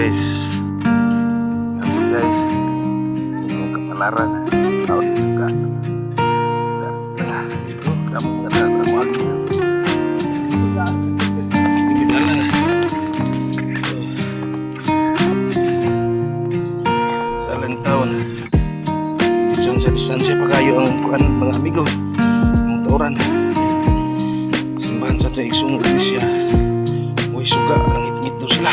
guys. Hapon guys. Yung kapalaran. Tawag yung suka. Sa ah, ito. Kamu mga tatramuhan niya. Na. Dalang taon. Distansya-distansya pa kayo ang kuan mga amigo. Ang tauran. Simbahan sa ito iksong iglesia. Uy, suga. Ang itmit daw sila.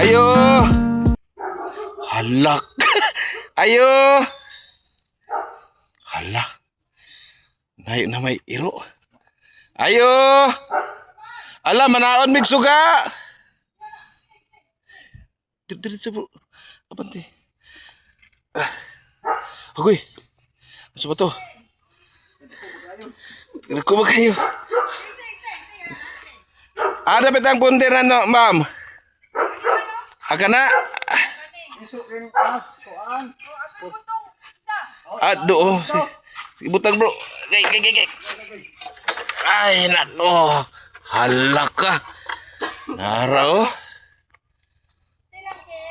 Ayo. Halak. Ayo. Halak. Naik na may iro. Ayo. Ala, manaon mig suga. Dito dito bro. Apa ti? Ah. Agoy. Ano ba to? Naku ba kayo? Ada petang puntir ano, ma'am? Aga na. Aduh. Sige, sige butang bro. Gay, gay, gay, gay. Ay, nako. Halak ka. Nara, oh.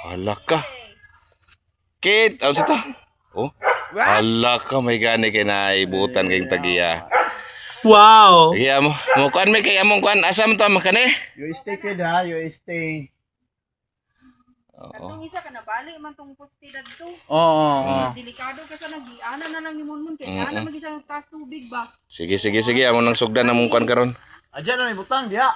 Halak ka. Kit, ano sito? Oh. Halak ka, may gani kay naibutan kayong tagiya. Wow! Tagiya mo. Mukuan may kaya mong kuan. Asa mo to, makane? You stay kid ha, you stay. Oo. Katong isa ka na bali man tong postida dito. Oo, oo, oo. Delikado ka sa nagiana na lang ni Munmun kay Mm-mm. ana magi sa taas tubig ba. Sige, sige, sige. Amo nang sugdan na mong kuan karon. Adyan na may butang, diya.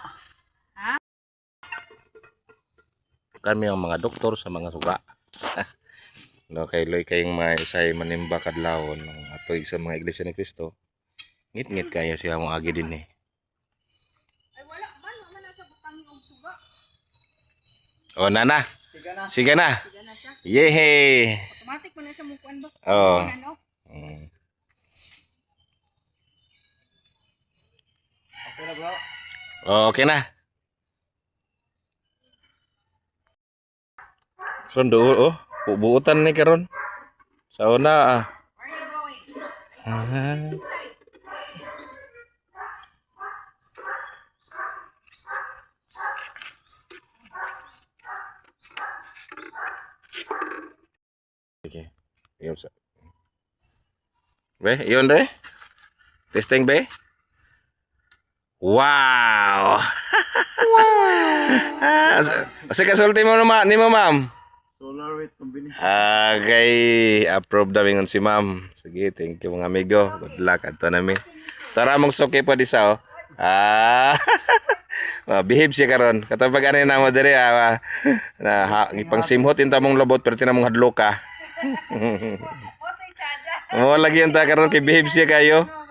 kami ang mga doktor sa mga suga. no, kay loy kayong may say manimba kadlawon ng atoy sa mga iglesia ni Kristo. Ngit-ngit kayo siya mo agi din eh. Ay wala man man sa butang og suga. O nana, Sige na. sige na. Sige na siya. Yehey. Automatic man na siya mo kuan ba. Oo. Ano? Mm. Okay na bro. Okay na. Karon do oh. Bubuutan ni karon. Sa una ah. Where are you going? Iyon sa. Be, iyon re. Testing be. Wow. wow. Kasi kasulti mo naman ni mo ma'am. Solar weight combination. Okay, approve daw ingon si ma'am. Sige, thank you mga amigo. Good luck ato nami. Tara mong suki pa di sa oh. Ah. Ah, behave siya karon. Katapag ano na mo diri ah. Na ha, ipang simhot inta mong lobot pero tinamong hadlo ka. Mo lagi ta karon kay behave siya kayo.